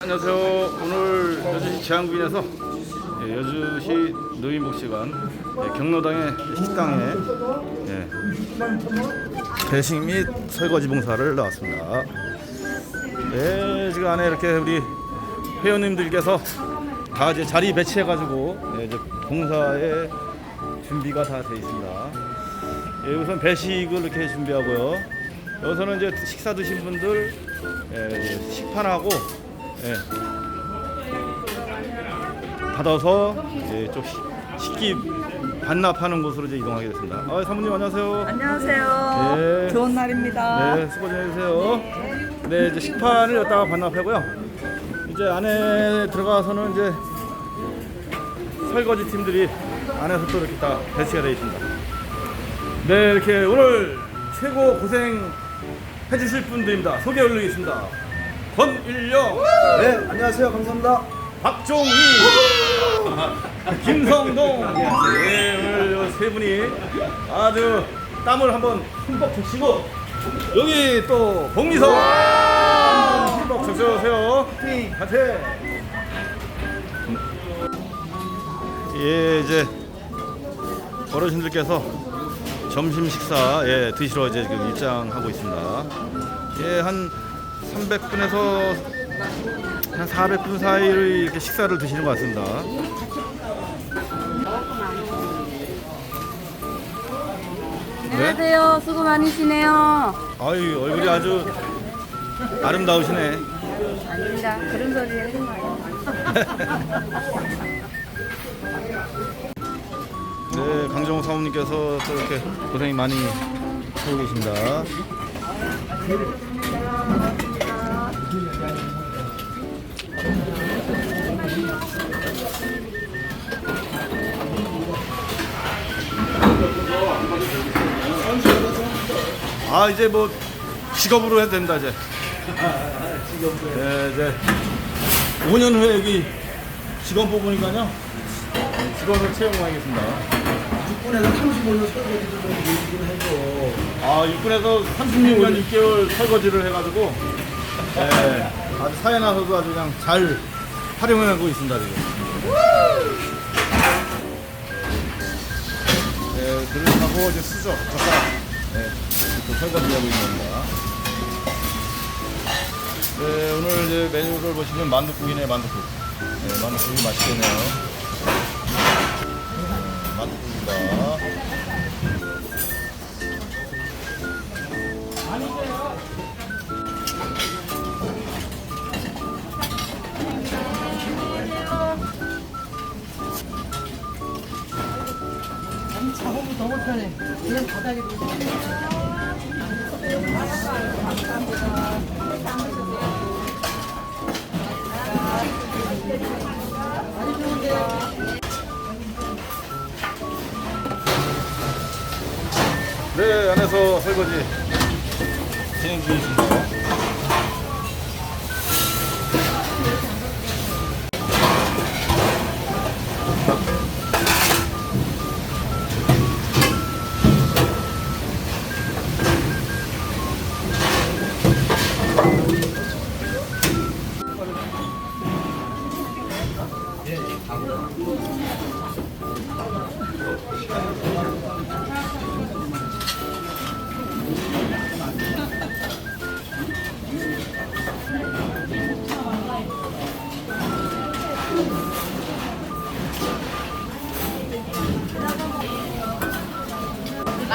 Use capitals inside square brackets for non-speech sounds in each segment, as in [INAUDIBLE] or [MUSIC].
안녕하세요. 오늘 여주시 지안구인에서 예, 여주시 노인복지관 예, 경로당의 식당에 예, 배식 및 설거지 봉사를 나왔습니다. 네, 지금 안에 이렇게 우리 회원님들께서 다 이제 자리 배치해가지고 예, 이제 봉사에 준비가 다 돼 있습니다. 예, 우선 배식을 이렇게 준비하고요. 여기서는 이제 식사 드신 분들 예, 식판하고 예, 받아서 예, 좀 시- 식기 반납하는 곳으로 이제 이동하게 됐습니다. 아, 사모님 안녕하세요. 안녕하세요. 네. 좋은 날입니다. 네, 수고 좀 해주세요. 네, 이제 식판을 여기다가 반납하고요. 이제 안에 들어가서는 이제 설거지 팀들이 안에서 또 이렇게 다 배치가 되어 있습니다. 네, 이렇게 오늘 최고 고생 해주실 분들입니다. 소개 올리겠습니다. 권일영, 네, 안녕하세요. 감사합니다. 박종희, [LAUGHS] 김성동. 네, 오늘 이세 분이 아주 땀을 한번 흠뻑 적시고 여기 또 복미성 흠뻑 적셔주세요. 파이팅! 예, 이제 어르신들께서 점심 식사 예, 드시러 이제 지금 입장하고 있습니다. 예, 한 300분에서 한 400분 사이를 이렇게 식사를 드시는 것 같습니다. 안녕하세요. 수고 많으시네요. 아유 얼굴이 아주 아름다우시네. 아닙니다. 그런 소리 하지 마요. [LAUGHS] 네, 강정호 사모님께서 또 이렇게 고생이 많이 하고 계십니다. 아 이제 뭐 직업으로 해도 된다 이제. 네, 이제 5년 후에 여기 직원 뽑으니까요. 네, 직원을 채용하겠습니다. 국군에서 35년 설거지도 좀 해줘. 아 육군에서 36년 6개월 설거지를 해가지고 네, 아주 사회 나서도 아주 그냥 잘 활용하고 있습니다 지금. 네, 그릇하고 이제 수저, 젓가락, 네, 또 설거지하고 있는 겁니다. 네, 오늘 이제 메뉴를 보시면 만두국이네 만두국. 네, 만두국이 맛있겠네요. 네, 만두국입니다. 너무 편해. 그냥 바닥에 네, 안에서 설거지 진행 중이십니다.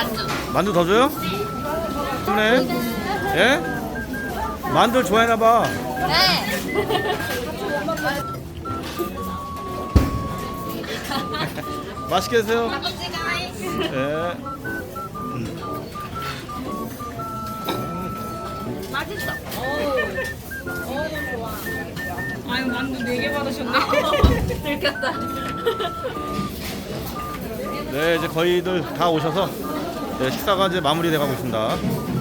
만두. 만두 더 줘요? 그래? 예? 만두 좋아하나 봐. 네. [LAUGHS] 맛있게 드세요. 예. 맛있어. 아유 만두 4개 받으셨네. 들켰다. 네, 이제 거의들 다 오셔서 네, 식사가 이제 마무리돼 가고 있습니다.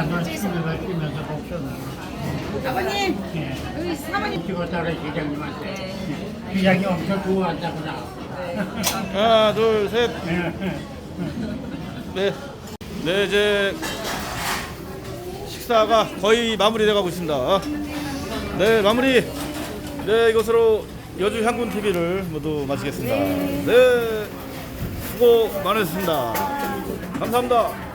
양반을 치면서 치면서 복선. 아버님 예. 여기 사모님 찍었다가 기장님한테. 기장이 엄청 좋아한다고 나. 하나, 둘, 셋. 예. 네. 네, 이제 식사가 거의 마무리돼 가고 있습니다. 네, 마무리. 네, 이것으로 여주 향군 TV를 모두 마치겠습니다. 네. 수고 많으셨습니다. 감사합니다.